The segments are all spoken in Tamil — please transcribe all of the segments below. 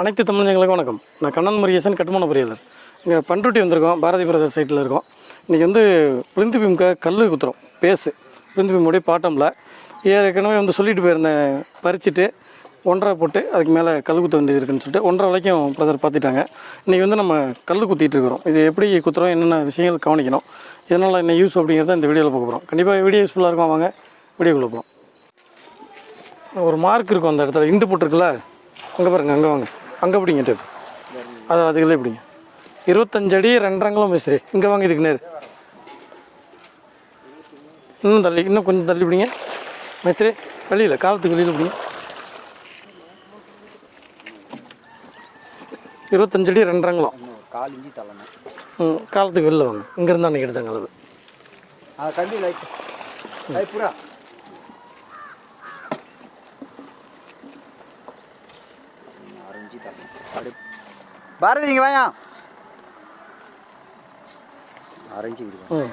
அனைத்து தமிழர்களுக்கும் வணக்கம். நான் கண்ணன் முருகேசன் கட்டுமான பொறியாளர் இங்கே பண்ருட்டி வந்திருக்கோம் பாரதி பிரதர் சைட்டில் இருக்கோம். இன்றைக்கி வந்து பிரிந்து பீம்க கல் குத்துறோம் பேஸு பிரிந்து பீமுடைய பாட்டமில். ஏற்கனவே வந்து சொல்லிட்டு போயிருந்தேன் பறிச்சுட்டு ஒன்றரை போட்டு அதுக்கு மேலே கல் குத்த வேண்டியது இருக்குன்னு சொல்லிட்டு ஒன்றரை வரைக்கும் பிரதர் பார்த்துட்டாங்க இன்றைக்கி வந்து நம்ம கல் குத்திட்டு இருக்கிறோம். இது எப்படி குத்துறோம் என்னென்ன விஷயங்கள் கவனிக்கணும் இதனால் என்ன யூஸ் அப்படிங்கிறத இந்த வீடியோவில் பார்க்க போகிறோம் கண்டிப்பாக வீடியோ யூஸ்ஃபுல்லாக இருக்கும் வாங்க வீடியோக்குள்ளே போகிறோம் ஒரு மார்க் இருக்கும் அந்த இடத்துல இண்டு போட்டிருக்குல்ல? அங்கே பாருங்க அங்கே வாங்க. அங்கே பிடிங்க டேப் அது அதுக்குள்ளே பிடிங்க. இருபத்தஞ்சடி ரெண்டரங்களும் மிஸ்ரி இங்கே வாங்க இதுக்கு நேர். இன்னும் தள்ளி இன்னும் கொஞ்சம் தள்ளி பிடிங்க. மிஸ்ரி வெளியில் காலத்துக்கு வெளியில் பிடிங்க. இருபத்தஞ்சடி ரெண்டரங்களும். கால் இஞ்சி தள்ளணும் ம் காலத்துக்கு வெளில வாங்க. இங்கேருந்து அன்றைக்கி எடுத்தாங்க அளவு ஆ லைட் லைட் பூரா ஆறு இஞ்சி தள்ளணும் அப்படி பாரதி இங்கே வாயா. விடுங்க ம்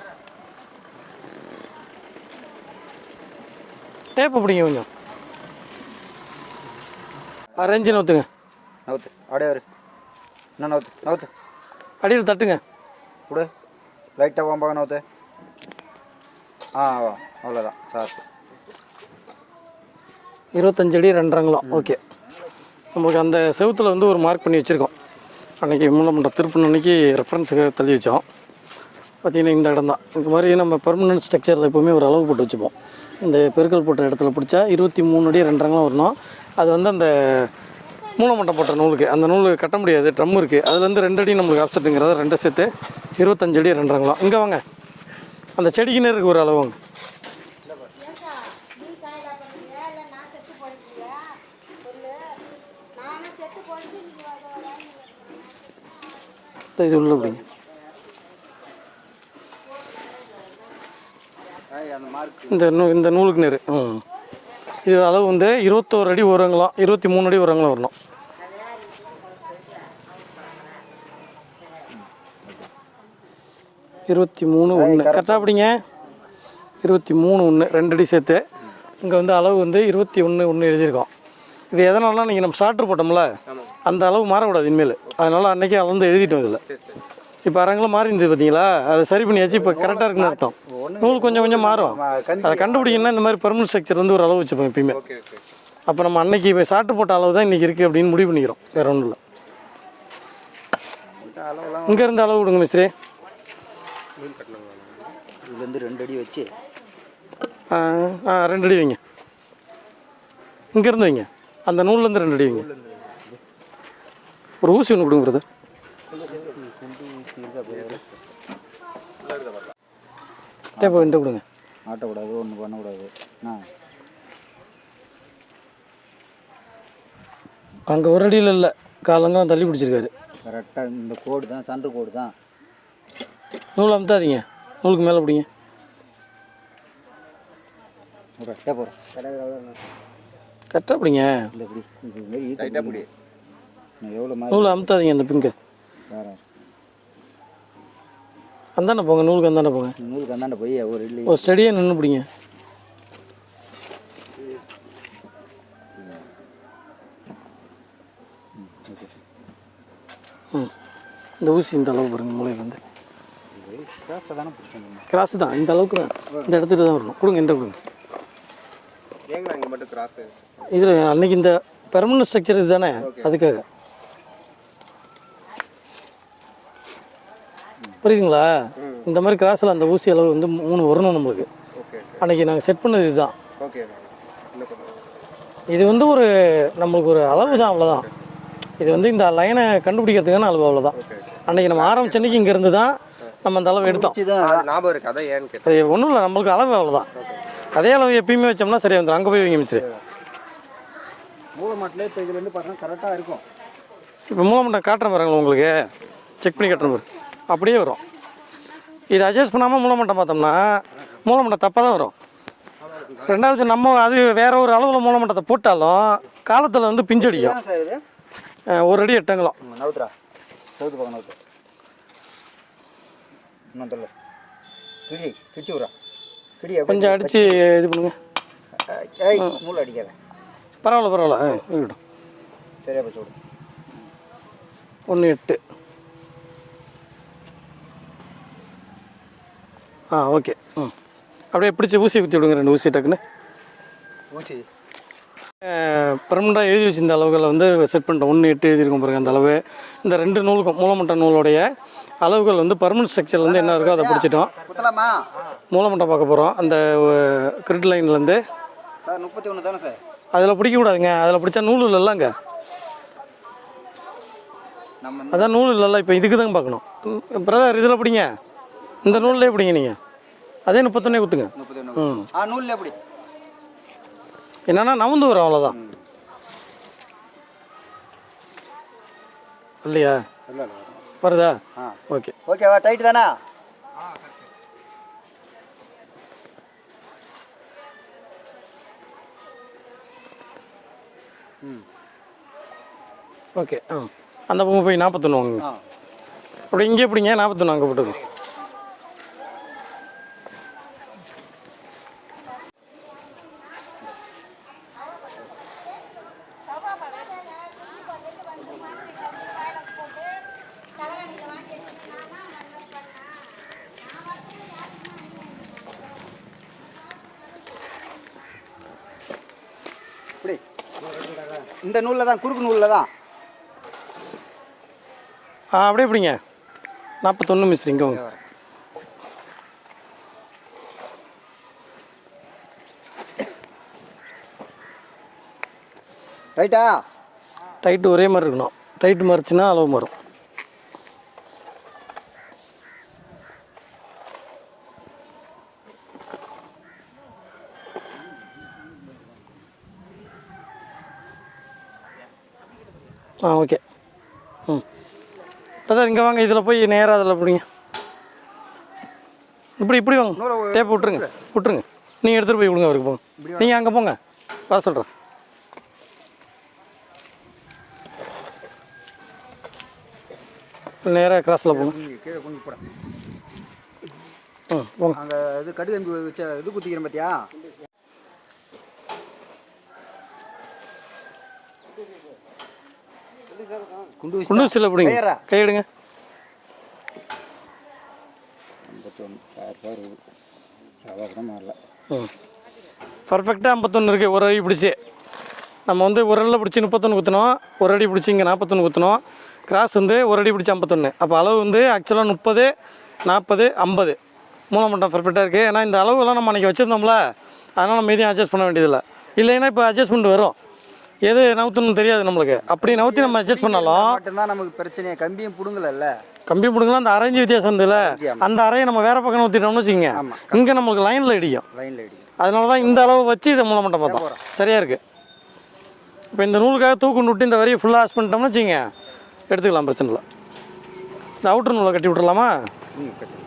டேப்பு பிடிங்க கொஞ்சம். அரேஞ்சு நோத்துங்க நவுத்து. அப்படியே வரு. இன்னும் நவுத்து? நவுத்து. அடியில் தட்டுங்க. கொடு லைட்டாக போம்பாங்க நவுத்து. ஆ அவ்வளோதான் சார். இருபத்தஞ்சு அடி ரெண்டரங்களும் ஓகே நம்மளுக்கு அந்த செவுத்தில் வந்து ஒரு மார்க் பண்ணி வச்சுருக்கோம். அன்றைக்கி மூலமன்ற திருப்பணி அன்னைக்கு ரெஃபரன்ஸுக்கு தள்ளி வச்சோம். பார்த்திங்கன்னா இந்த இடம் தான். இந்த மாதிரி நம்ம பெர்மனன்ட் ஸ்ட்ரக்சரில் எப்போவுமே ஒரு அளவு போட்டு வச்சுப்போம். இந்த பெருக்கல் போட்ட இடத்துல பிடிச்சா இருபத்தி மூணு அடி ரெண்டரங்களும் வரணும். அது வந்து அந்த மூலமட்டம் போட்ட நூலுக்கு அந்த நூல் கட்ட முடியாது ட்ரம் இருக்குது அதுலேருந்து ரெண்டு அடி நம்மளுக்கு ஆப்செட்டுங்கிறத ரெண்டை சேர்த்து இருபத்தஞ்சு அடி ரெண்டரங்களும் இங்கே வாங்க. அந்த செடிக்கு நேருக்கு ஒரு அளவு வாங்க நான் செத்து போயிடுறீங்க சொல்லு நானே செத்து போயிட்டு நீங்கள் வர இது உள்ள பிடிங்க அந்த மார்க் இந்த நூ இந்த நூலுக்கு நேர். ம். இது அளவு வந்து இருபத்தோரு அடி உரங்களாம் இருபத்தி மூணு அடி உரங்களாம் வரணும். இருபத்தி மூணு ஒன்று கரெக்டாக அப்படிங்க இருபத்தி மூணு ஒன்று ரெண்டு அடி சேர்த்து. இங்கே வந்து அளவு வந்து இருபத்தி ஒன்று ஒன்று எழுதியிருக்கோம். இது எதனாலனா நீங்கள் நம்ம ஷார்ட்ரு போட்டோம்ல. அந்த அளவு மாறக்கூடாது இனிமேல். அதனால் அன்றைக்கே அளந்து எழுதிட்டோம் இதில். இப்போ அரங்களும் மாறி இருந்தது பார்த்தீங்களா? அதை சரி பண்ணியாச்சு இப்போ கரெக்டாக இருக்குன்னு அர்த்தம். நூல் கொஞ்சம் கொஞ்சம் மாறும். அதை கண்டுபிடிக்கணும்னா இந்த மாதிரி பெர்மனன்ட் ஸ்ட்ரக்சர் வந்து ஒரு அளவு வச்சுப்போம் எப்பயுமே. அப்போ நம்ம அன்னைக்கு இப்போ ஷார்ட் போட்ட அளவு தான் இன்றைக்கி இருக்குது அப்படின்னு முடிவு பண்ணிக்கிறோம். வேற ஒன்றும் இல்லை. இங்கே இருந்து அளவு விடுங்க மிஸ்ரே இதுலேருந்து ரெண்டு அடி வச்சு. ஆ ஆ ரெண்டு அடி வைங்க. இங்கேருந்து வைங்க. அந்த நூல்லேருந்து ரெண்டு அடி வைங்க. ஒரு ஊசி ஒன்று கொடுங்க பிரதர் டேப்போ இந்த கொடுங்க. ஆட்டக்கூடாது ஒன்றும் பண்ணக்கூடாது. ஆ அங்கே ஒரு அடியில் இல்லை. காலங்கெல்லாம் தள்ளி பிடிச்சிருக்காரு. கரெக்டாக இந்த கோடு தான் சண்டை கோடு தான். நூல் அமுத்தாதீங்க. நூலுக்கு மேலே பிடிங்க. கரெக்டாக போகிறேன் கரெக்டாக பிடிங்க. இல்லை பிடி. எவ்வளோ நூலை அமுத்தாதீங்க அந்த பிங்கை அந்தாண்ட போங்க நூலுக்கு அந்தாண்ட போங்க. நூலுக்கு அந்தாண்ட போய் ஒரு இல்லை. ஒரு ஸ்டடியாக நின்று பிடிங்க. ம். இந்த ஊசி இந்த அளவு பாருங்க மூளை வந்து. கிராஸ் தான் இந்த அளவுக்கு தான். இந்த இடத்துல தான் வரணும். கொடுங்க என்ற கொடுங்க. இதில் அன்னைக்கு இந்த பெர்மனன்ட் ஸ்ட்ரக்சர் இதுதானே அதுக்காக. புரியுதுங்களா? இந்த மாதிரி கிராஸில் அந்த ஊசி அளவு வந்து மூணு வரணும் நம்மளுக்கு. ஓகே. அன்னைக்கு நாங்கள் செட் பண்ணது இதுதான். இது வந்து ஒரு நம்மளுக்கு ஒரு அளவு தான் அவ்வளோதான் இது வந்து இந்த லைனை கண்டுபிடிக்கிறதுக்கான அளவு அவ்வளோதான் அன்னைக்கு நம்ம ஆரம்பிச்ச அன்னைக்கு இங்கே இருந்து தான் நம்ம அந்த அளவு எடுத்தோம். அது ஞாபகம் இருக்கு அதான் ஏன்னு கேட்டேன். அது ஒன்றும் இல்லை நம்மளுக்கு அளவு அவ்வளோதான் அதே அளவு எப்பயுமே வச்சோம்னா சரியா வந்துடும் அங்கே போய் வைங்க மிஸ்ரு மூளை மாட்டிலே இப்போ இதுலேருந்து பார்த்தீங்கன்னா கரெக்டாக இருக்கும். இப்போ மூலமட்டம் காட்டுறேன் பாருங்களா உங்களுக்கு. செக் பண்ணி காட்டுறேன் பாரு. அப்படியே வரும். இதை அட்ஜஸ்ட் பண்ணாமல் மூலமட்டம் பார்த்தோம்னா மூலமட்டம் தப்பாக தான் வரும். ரெண்டாவது நம்ம அது வேற ஒரு அளவில் மூலமட்டத்தை போட்டாலும் காலத்தில் வந்து பிஞ்சடிக்கும். ஒரு அடி எட்டங்களும். கொஞ்சம் அடித்து இது பண்ணுங்க. ஏய் மூளை அடிக்காத. பரவாயில்ல பரவாயில்ல. இருக்கட்டும். ஒன்று எட்டு. ஆ ஓகே. ம். அப்படியே பிடிச்சி ஊசி குத்தி விடுங்க ரெண்டு ஊசி டக்குன்னு. ஊசி. பர்மனெண்ட்டாக எழுதி வச்சிருந்த அளவுகளை வந்து செட் பண்ணிட்டோம். ஒன்று எட்டு எழுதியிருக்கோம் பாருங்க அந்த அளவு. இந்த ரெண்டு நூலுக்கும் மூலமட்ட நூலுடைய அளவுகள் வந்து பர்மனன்ட் ஸ்ட்ரக்சர் வந்து என்ன இருக்கோ அதை பிடிச்சிட்டோம். மூலமட்டம் பார்க்க போகிறோம் அந்த கிரிட் லைன்லேருந்து சார் முப்பத்தி ஒன்று தானே சார்? அதில் பிடிக்க கூடாதுங்க. அதில் பிடிச்சா நூல் இல்லைல்லங்க. அதான் நூல் இல்லைல்ல இப்போ இதுக்கு தான் பார்க்கணும் பிரதர் இதில் பிடிங்க. இந்த நூல்லே பிடிங்க நீங்கள் அதே முப்பத்தொன்னே ஒன்று ம். ஆ நூலில் எப்படி? என்னன்னா நவுந்து வரும் அவ்வளோதான். இல்லையா? இல்லை இல்லை வருதா? ஓகே. ஓகேவா டைட் தானே? ஓகே ஆ. அந்த போய் நாற்பத்தொன்று வாங்குங்க. ஆ. அப்படி இங்கே பிடிங்க நாற்பத்தொன்று அங்கே போட்டுக்கோ இப்படி இந்த நூலில் தான் குறுக்கு நூலில் தான். ஆ அப்படியே பிடிங்க. நாற்பத்தொன்று மிஸ் இங்கே ரைட்டா டைட்டு ஒரே மாதிரி இருக்கணும். டைட்டு மறைச்சுன்னா அளவு மாறும். ஆ ஓகே. ம். பிரதர் இங்கே வாங்க. இதில் போய் நேராக அதில் பிடிங்க. இப்படி இப்படி வாங்க. டேப் விட்ருங்க விட்ருங்க நீங்கள் எடுத்துகிட்டு போய் விடுங்க அவருக்கு போங்க. நீங்கள் அங்கே போங்க. வர சொல்கிறேன் நேராக கிராஸில் போங்க. கீழே கொஞ்சம் போட. ம் போங்க. அங்கே இது கடுகு வச்ச இது குத்திக்கிறேன் பார்த்தியா குண்டூசியில் பிடிங்க. கையெடுங்க. பர்ஃபெக்டாக ஐம்பத்தொன்று இருக்குது. ஒரு அடி பிடிச்சி. நம்ம வந்து ஒரு அடியில் பிடிச்சி முப்பத்தொன்று குத்தணும் ஒரு அடி பிடிச்சி இங்கே நாற்பத்தொன்று குத்தணும் கிராஸ் வந்து ஒரு அடி பிடிச்சி ஐம்பத்தொன்று அப்போ அளவு வந்து ஆக்சுவலாக முப்பது நாற்பது ஐம்பது. மூலமட்டம் பர்ஃபெக்டாக இருக்குது ஏன்னா இந்த அளவுலாம் நம்ம அன்றைக்கி வச்சுருந்தோம்ல அதனால் நம்ம எதையும் அட்ஜஸ்ட் பண்ண வேண்டியதில்லை. இல்லைன்னா இப்போ அட்ஜஸ்ட்மெண்ட் வரும். எது நவுத்தணும் தெரியாது நம்மளுக்கு. அப்படி நவுத்தி நம்ம அட்ஜஸ்ட் பண்ணாலும். மட்டும்தான் நமக்கு பிரச்சனையே. கம்பியும் புடுங்கலல்ல? கம்பி பிடுங்கலாம் அந்த அரைஞ்சு வித்தியாசம் இருந்ததுல அந்த அறையை நம்ம வேற பக்கம் ஊற்றிட்டோம்னு வச்சுக்கோங்க. இங்கே நம்மளுக்கு லைனில் இடிக்கும் லைனில் அடிக்கும் அதனால தான் இந்த அளவு வச்சு இதை மூலமட்டம் பார்த்தோம். சரியா இருக்கு. இப்போ இந்த நூலுக்காக தூக்கு விட்டு இந்த வரியை ஃபுல்லாக ஆஸ் பண்ணிட்டோம்னு வச்சுங்க எடுத்துக்கலாம் பிரச்சனை இல்லை. இந்த அவுட்டர் நூலை கட்டி விட்டுறலாமா ம் கட்டு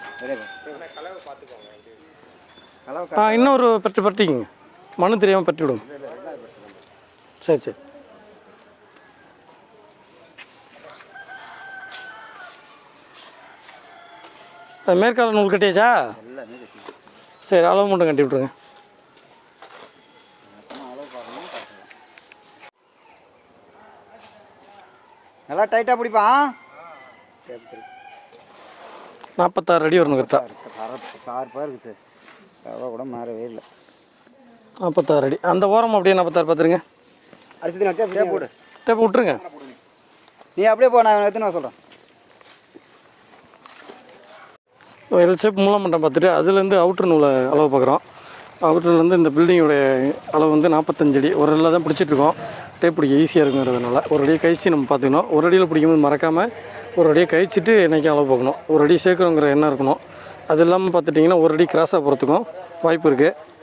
கலவை ஆ இன்னொரு பட்டு பட்டிங்க மனு தெரியாமல் பட்டி விடுங்க. சரி சரி. அது மேற்கால நூல் கட்டியாச்சா? சரி அளவு மட்டும் கட்டி விட்ருங்க நல்லா டைட்டாக பிடிப்பான் நாற்பத்தாறு அடி வரணும் கரெக்டாக சார்பாக இருக்குது கலவை கூட மாறவே இல்லை நாற்பத்தாறு அடி. அந்த ஓரம் அப்படியே நாற்பத்தாறு பார்த்துருங்க. அரிசி நட்டே போடு. டேப் விட்ருங்க நீ அப்படியே போ நான் எடுத்து நான் சொல்கிறேன் எல் ஷேப் மூலமட்டம் பார்த்துட்டு அதுலேருந்து அவுட்ரு நூலை அளவு பார்க்குறோம். அவுட்டர்லேருந்து இந்த பில்டிங்கோடைய அளவு வந்து நாற்பத்தஞ்சு அடி. ஒரு அடியில் தான் பிடிச்சிட்ருக்கோம் டேப் பிடிக்க ஈஸியாக இருக்குங்கிறதுனால. ஒரு அடியை கழிச்சு நம்ம பார்த்துக்கணும். ஒரு அடியில் பிடிக்கும்போது மறக்காமல் ஒரு அடியை கழிச்சிட்டு என்றைக்கும் அளவு பார்க்கணும். ஒரு அடி சேர்க்குறோங்கிற எண்ணம் இருக்கணும். அது இல்லாமல் பார்த்துட்டிங்கன்னா ஒரு அடி கிராஸாக போகிறதுக்கும் வாய்ப்பு இருக்குது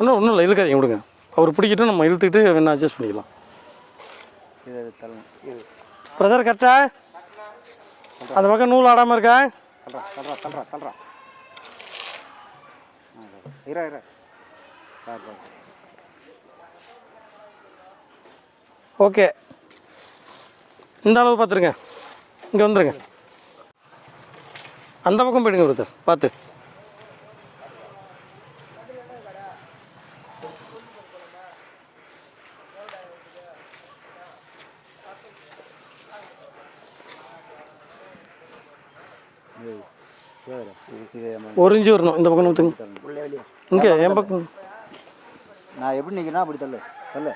ஒன்றும் ஒன்றும் இல்லை இழுக்காதீங்க விடுங்க. அவர் பிடிக்கிட்டு நம்ம இழுத்துக்கிட்டு வேணா அட்ஜஸ்ட் பண்ணிக்கலாம். பிரதர் கரெக்டா அந்த பக்கம் நூல் ஆடாமல் இருக்கா? தள்ளுறா தள்ளுறா தள்ளுறா தள்ளுறா இரா இரா. ஓகே. இந்த அளவு பார்த்துருங்க. இங்கே வந்துருங்க. அந்த பக்கம் போயிடுங்க ஒருத்தர் பார்த்து இது நம்ம ஒரு இன்ச்சு வரணும். இந்த பக்கம் ஊற்றுங்க இங்கே என் பக்கம். நான் எப்படி நிற்கிறேன்னா அப்படி தள்ளு. தள்ளு.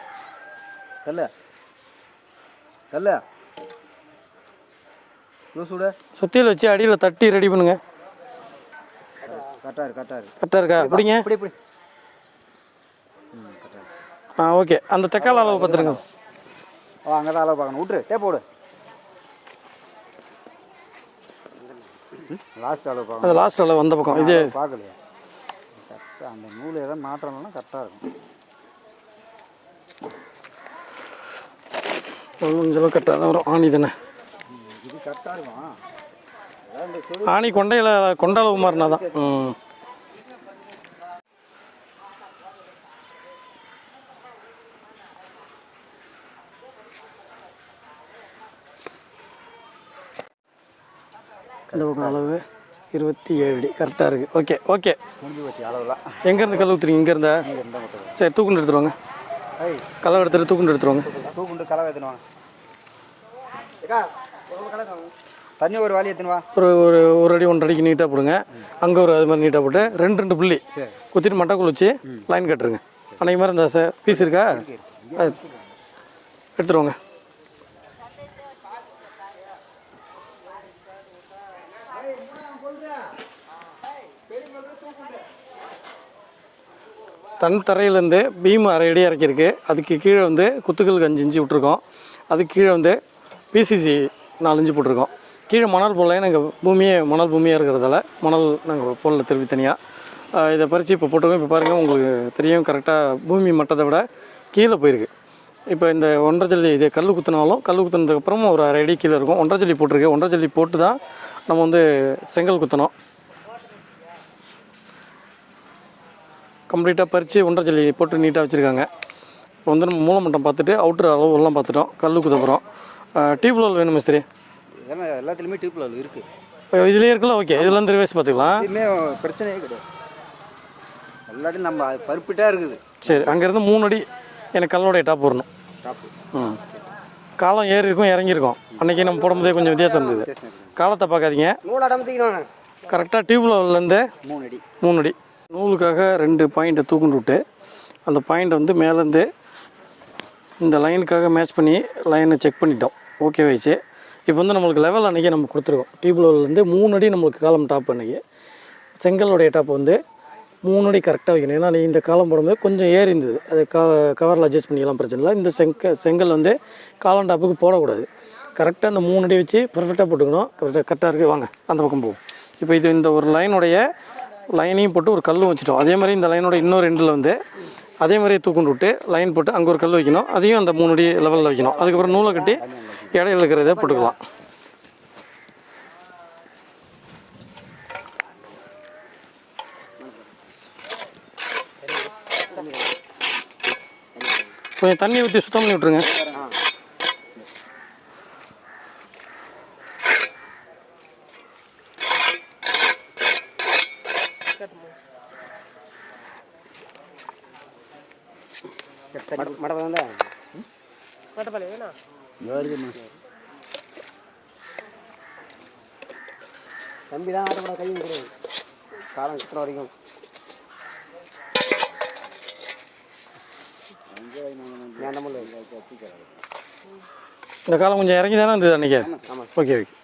தள்ளு. தள்ளு. லூஸ் விடு. சுத்தியில் வச்சு அடியில் தட்டி ரெடி பண்ணுங்க. கரெக்டாக இரு கரெக்டாக இரு கரெக்டாக இருக்கா பிடிங்க. இப்படி ஆ ஓகே. அந்த தெக்கால அளவு பார்த்துருங்க. ஓ அங்கே தான் அளவு பார்க்கணும். விட்ரு டேப் போடு. லாஸ்ட் அளவு அது லாஸ்ட் அளவு அந்த பக்கம். இது பார்க்கலையா? கரெக்டாக அந்த நூல் எதாவது மாற்றணும்னா கரெக்டாக இருக்கும். கொஞ்சம் கரெக்டாக தான் வரும். ஆணி தானே? இது கரெக்டாக இருக்கும். ஆணி கொண்டையில் கொண்ட அளவு மாறினா தான் ம். இந்த பக்கம் அளவு. இருபத்தி ஏழு அடி. கரெக்டாக இருக்குது ஓகே ஓகே அளவுலாம் எங்கேருந்து கல் ஊற்றுறீங்க இங்கேருந்தா? சரி தூக்குண்டு எடுத்துருவாங்க. கலவை எடுத்துட்டு தூக்குண்டு எடுத்துருவாங்க. தூக்குண்டு கலவை எடுத்துன்னு வாங்க. தண்ணி ஒரு வாளி எடுத்துன்னு வா. ஒரு ஒரு ஒரு அடி ஒன்றரை அடிக்கு நீட்டாக போடுங்க. அங்கே ஒரு அது மாதிரி நீட்டாக போட்டு ரெண்டு ரெண்டு புள்ளி. சரி. குத்திட்டு மட்டை வச்சு லைன் கட்டுருங்க. அன்னைக்கு மாதிரி இந்த பீஸ் இருக்கா? எடுத்துருவாங்க. தன் தரையிலேருந்து பீம் அரை அடி இறக்கியிருக்கு. அதுக்கு கீழே வந்து குத்துக்களுக்கு அஞ்சு இன்ச்சு விட்ருக்கோம் அதுக்கு கீழே வந்து பிசிசி நாலு போட்டிருக்கோம். கீழே மணல் போடல நாங்கள் பூமியே மணல் பூமியாக இருக்கிறதால மணல் நாங்கள் போடல திருப்பி தனியாக இதை பறித்து இப்போ போட்டிருக்கோம். இப்போ பாருங்கள் உங்களுக்கு தெரியும் கரெக்டாக பூமி மட்டத்தை விட கீழே போயிருக்கு. இப்போ இந்த ஒன்றரை ஜல்லி இது கல் குத்தினாலும் கல் குத்துனதுக்கப்புறமும் ஒரு அரை அடி கீழே இருக்கும். ஒன்றரை ஜல்லி போட்டிருக்கு. ஒன்றரை ஜல்லி போட்டு தான் நம்ம வந்து செங்கல் குத்தணும். கம்ப்ளீட்டாக பறித்து ஒன்றரை ஜல்லி போட்டு நீட்டாக வச்சுருக்காங்க. இப்போ வந்து நம்ம மூலமட்டம் பார்த்துட்டு அவுட்ரு அளவு எல்லாம் பார்த்துட்டோம். கல் குத்த போகிறோம் டியூப்வெல் வேணும் மிஸ்திரி ஏன்னா எல்லாத்துலேயுமே டியூப் லெவல் இருக்குது இப்போ இதுலேயே இருக்குல்ல ஓகே. இதுலேருந்து ரிவேஸ் பார்த்துக்கலாம். எதுவுமே பிரச்சனையே கிடையாது. எல்லாத்தையும் நம்ம அது பருப்பிட்டா இருக்குது. சரி அங்கேருந்து மூணு அடி எனக்கு கல்லோடைய டாப் வரணும். டாப்பு ம். காலம் ஏறி இருக்கும் இறங்கியிருக்கும். அன்றைக்கி நம்ம போடும்போதே கொஞ்சம் வித்தியாசம் இருந்தது. காலத்தை பார்க்காதீங்க. கரெக்டாக டியூப்லெவல்லேருந்து மூணு அடி. மூணு அடி. நூலுக்காக ரெண்டு பாயிண்ட்டை தூக்குண்டு விட்டு அந்த பாயிண்ட்டை வந்து மேலேருந்து இந்த லைனுக்காக மேட்ச் பண்ணி லைனை செக் பண்ணிட்டோம். ஓகே வச்சு. இப்போ வந்து நம்மளுக்கு லெவல் அன்றைக்கி நம்ம கொடுத்துருக்கோம். டியூப்லெவல்லேருந்து மூணு அடி நம்மளுக்கு காலம் டாப் அன்றைக்கி செங்கலுடைய டாப் வந்து மூணு அடி கரெக்டாக வைக்கணும். ஏன்னா நீ இந்த காலம் போடும்போது கொஞ்சம் ஏறி இருந்தது. அது க கவரில் அட்ஜஸ்ட் பண்ணிக்கலாம் பிரச்சனை இல்லை. இந்த செங்க செங்கல் வந்து காலம் டாப்புக்கு போடக்கூடாது. கரெக்டாக அந்த மூணு அடி வச்சு பர்ஃபெக்டாக போட்டுக்கணும். கரெக்டாக கரெக்டாக இருக்குது வாங்க அந்த பக்கம் போகும் இப்போ இது இந்த ஒரு லைனுடைய லைனையும் போட்டு ஒரு கல்லும் வச்சுட்டோம். அதே மாதிரி இந்த லைனோட இன்னொரு எண்டில் வந்து அதே மாதிரியே தூக்குண்டு விட்டு லைன் போட்டு அங்கே ஒரு கல் வைக்கணும். அதையும் அந்த மூணு அடி லெவலில் வைக்கணும். அதுக்கப்புறம் நூலை கட்டி இடையில இருக்கிறத போட்டுக்கலாம். கொஞ்சம் தண்ணி ஊற்றி சுத்தம் பண்ணி விட்ருங்க வந்தா வருதுமா தம்பி தான் ஆட்டப்பட கையும் கிடையாது காலம் கிட்ட வரைக்கும். இந்த காலம் கொஞ்சம் இறங்கி தானே இருந்தது அன்றைக்கி ஆமாம் ஓகே ஓகே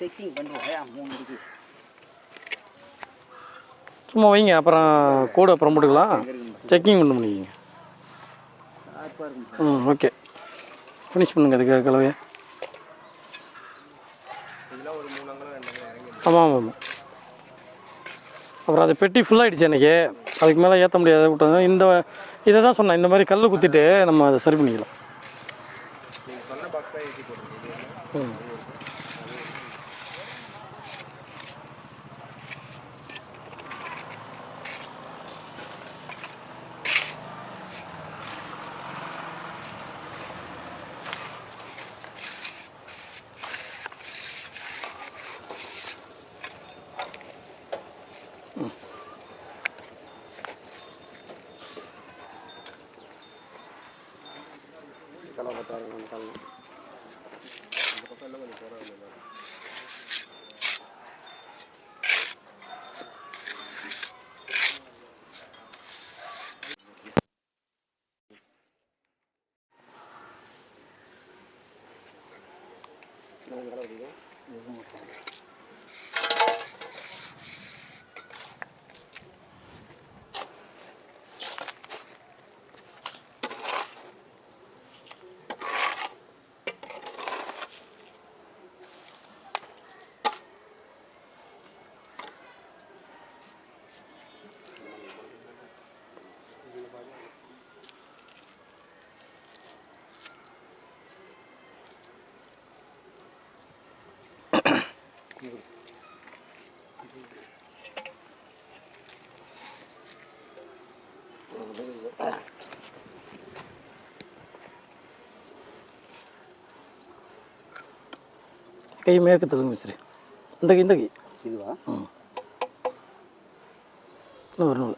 செக்கிங் பண்ணுவோம் சும்மா வைங்க அப்புறம் கோடு அப்புறம் போட்டுக்கலாம். செக்கிங் பண்ண முடியுங்க. ம் ஓகே ஃபினிஷ் பண்ணுங்க அதுக்கு கலவையை. ஆமாம் ஆமாம் ஆமாம் அப்புறம் அது பெட்டி ஃபுல்லாகிடுச்சு அன்றைக்கி அதுக்கு மேலே ஏற்ற முடியாத விட்டது இந்த இதை தான் சொன்னேன் இந்த மாதிரி கல் குத்திட்டு நம்ம அதை சரி பண்ணிக்கலாம். ம். Gracias. கை மேற்கு தெலுங்கு வச்சிரு இந்த கை இந்த கை. இதுவா? இன்னும் ஒரு நூல்.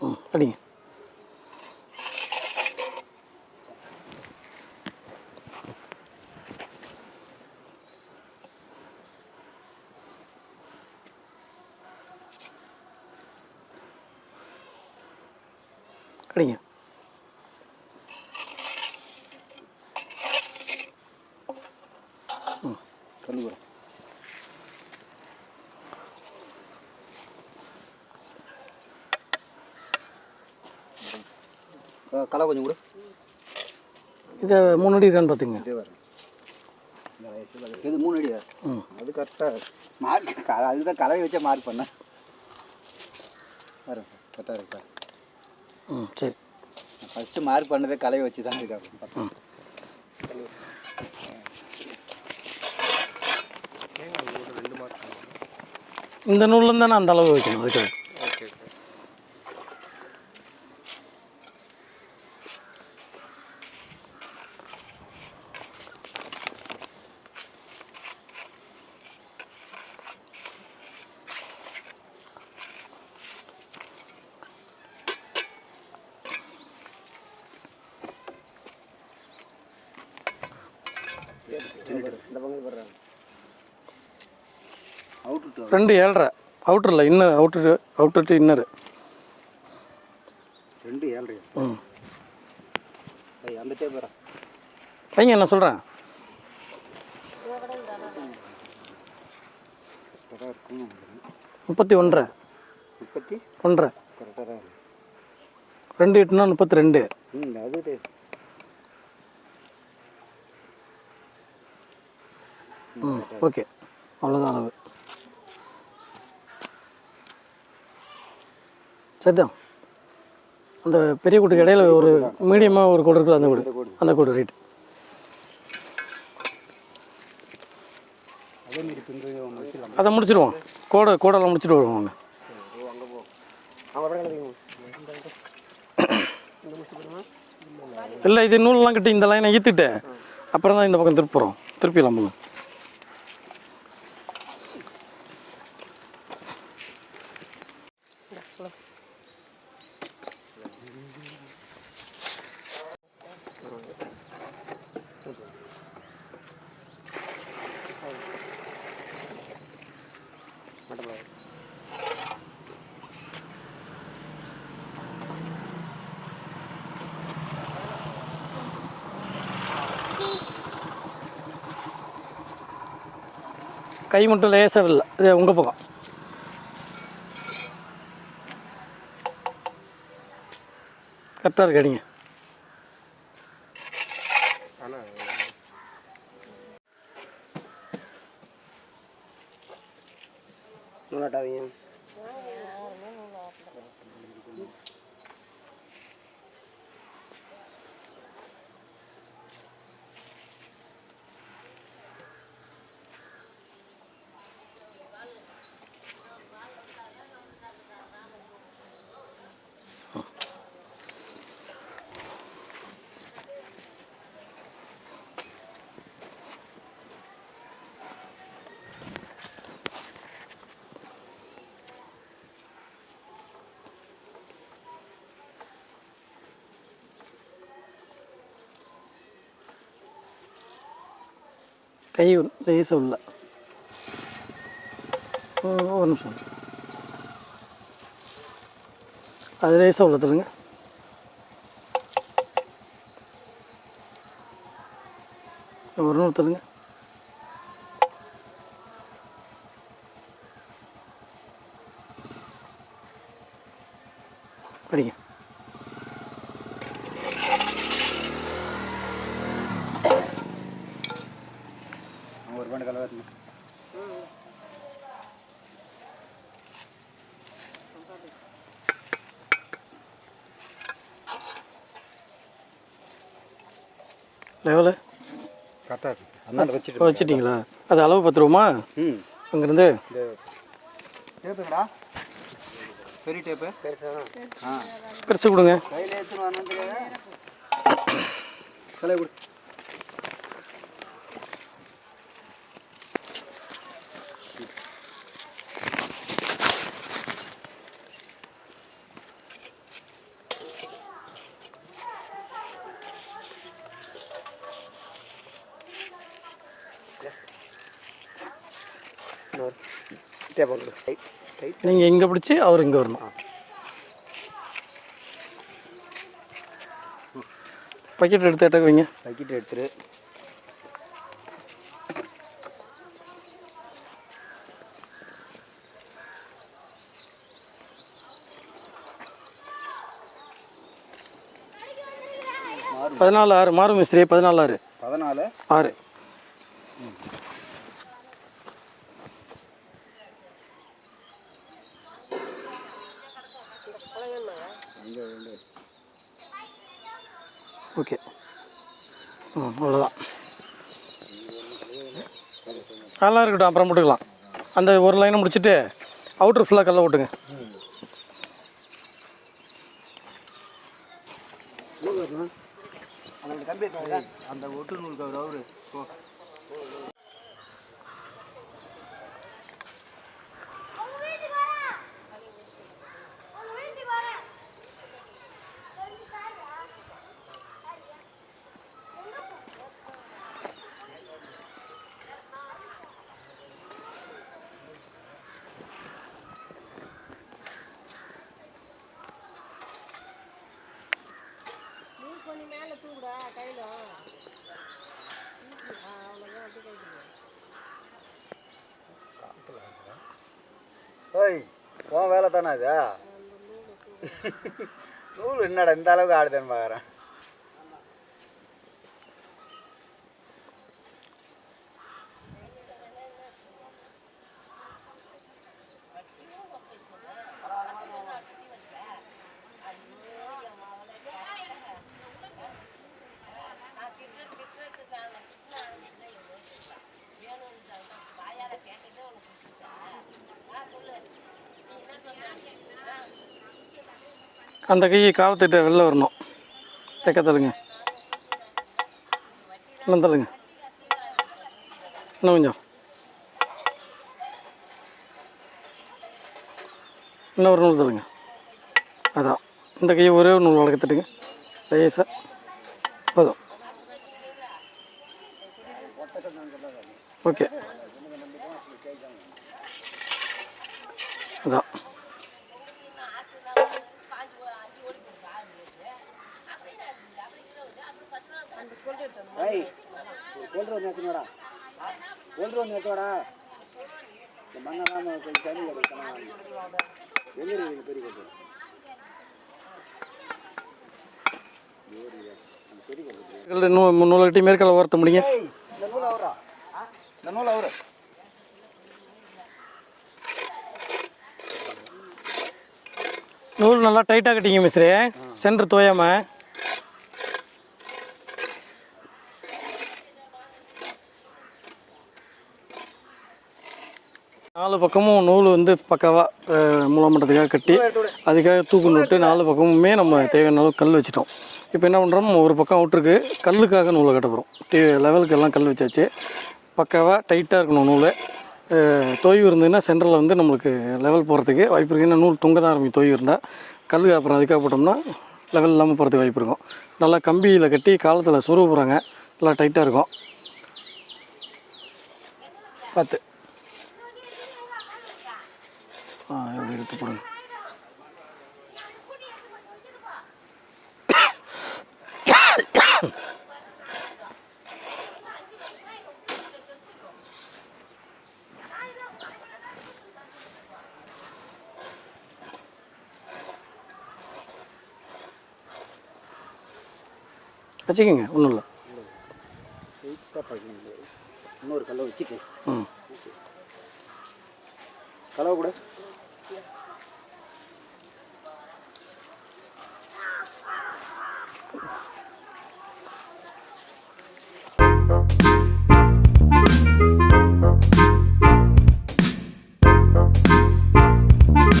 ம் அடிங்க கல்லு களை கொஞ்சம் கொடு இதை மூணு அடி இருக்கான்னு பார்த்துங்க இதே மூணு அடி ம். அது கரெக்டாக மார்க் அதுதான் கலவை வச்சா மார்க் பண்ணேன் வரேன் சார் கரெக்டாக இருக்கா ம் சரி. நான் ஃபஸ்ட்டு மார்க் பண்ணதே கலவை வச்சு தான் இருக்கா ம். இந்த நூல்லேருந்து தானே அந்த அளவு வைக்கணும் அதுக்கு ஓகே ஓகே அவுட்டு ரெண்டு ஏழ்ரை. அவுட்டரில் inner outer outer to inner ரெண்டு ஏழரை. ம். வரேன் பையன் என்ன சொல்கிறேன் முப்பத்தி ஒன்றரை. முப்பத்தி? ஒன்றரை. ரெண்டு எட்டுனா முப்பத்தி ரெண்டு. அது ம் ஓகே. அவ்வளோதான் அளவு. சரிதான். அந்த பெரிய கூட்டுக்கு இடையில ஒரு மீடியமாக ஒரு கோடு இருக்குல்ல அந்த கோடு. அந்த கோடு ரேட் அதை முடிச்சிடுவோம் கோடை கோடெல்லாம் முடிச்சுட்டு வருவாங்க இல்லை இது நூலெலாம் கட்டி இந்த லைனை ஈத்துட்டேன் அப்புறம் தான் இந்த பக்கம் திருப்புறோம் திருப்பிடலாம் போங்க கை மட்டும் லேசாக இல்லை இது உங்கள் பக்கம். கரெக்டாக இருக்கு அடிங்க. ஆனால் கை லேசாக உள்ள ஒரு நிமிஷம் அது லேசாக உள்ள தருங்க ஒரு நூறு தருங்க படிங்க ஒரு பாண்டு கலவை வரணும் லெவலு கரெக்டாக வச்சிட்டிங்களா? அது அளவு பத்து ரூபா ம். அங்கேருந்து? பெரிய டேப்பு. ஆ. பெருசு கொடுங்க கையில் எடுத்துன்னு வரணுன்ட்டு கலை கொடு டேபிள் ரைட் ரைட் நீங்கள் இங்கே பிடிச்சி அவர் இங்கே வரணும். பக்கெட் எடுத்து எட்டக்க வைங்க. பக்கெட் எடுத்துரு. பதினாலு ஆறு. மாறு மிஸ்திரி பதினாலு ஆறு. பதினாலு? ஆறு. ஓகே. ம் அவ்வளோதான் அதெல்லாம் இருக்கட்டும் அப்புறம் போட்டுக்கலாம். அந்த ஒரு லைனை முடிச்சுட்டு அவுட்ரு ஃபுல்லாக கல்ல ஓட்டுங்க அந்த ஒட்டு நூல் கவர் அவரு. கையில் அவ்வளோதான் ஓய் உன் வேலை தானே இது நூல் என்னடா இந்த அளவுக்கு ஆடுதேன்னு பார்க்குறேன் அந்த கையை காலத்திட்ட வெளில வரணும். தைக்க தள்ளுங்க. இன்னும் தள்ளுங்க. இன்னும் கொஞ்சம். இன்னும் ஒரு நூல் தள்ளுங்க. அதான். இந்த கையை ஒரே ஒரு நூல் வளர்க்கத்துட்டுங்க லேசாக போதும். ஓகே அதான் ஏய் கோல்டு ஒன்று எடுத்துனோடா கோல்டு ஒன்று எடுத்தோடா இந்த மண்ணெல்லாம் கொஞ்சம் தண்ணி கிடைக்கணும் எங்கே இருக்குது பெரிய கோட்டு இன்னும் நூலை கட்டி மேற்கால ஓரத்த முடியுங்க. நூல் நல்லா டைட்டாக கட்டிங்க மிஸ்ரே சென்டர் தோயாமல் நாலு பக்கமும் நூல் வந்து பக்காவாக மூலம் பண்ணுறதுக்காக கட்டி அதுக்காக தூக்கு நட்டு நாலு பக்கமுமே நம்ம தேவையான அளவு கல் வச்சிட்டோம். இப்போ என்ன பண்ணுறோம் ஒரு பக்கம் அவுட்ருக்கு கல்லுக்காக நூலை கட்ட போகிறோம் டி லெவலுக்கு எல்லாம் கல் வச்சாச்சு. பக்காவாக டைட்டாக இருக்கணும் நூல். தொய்வு இருந்ததுன்னா சென்டரில் வந்து நம்மளுக்கு லெவல் போகிறதுக்கு வாய்ப்பு இருக்குது ஏன்னா நூல் தொங்க தான் ஆரம்பிக்கும். தொய்வு இருந்தால் கல் அப்புறம் அதுக்காக போட்டோம்னா லெவல் இல்லாமல் போகிறதுக்கு வாய்ப்பு இருக்கும். நல்லா கம்பியில் கட்டி காலத்தில் சொருவ போகிறாங்க நல்லா டைட்டாக இருக்கும். பார்த்து. ஆ எப்படி எடுத்து போடுங்க. வச்சுக்கோங்க ஒன்றும் இல்லை. இன்னொரு கல்லை வச்சுட்டு ம். கலவை கூட.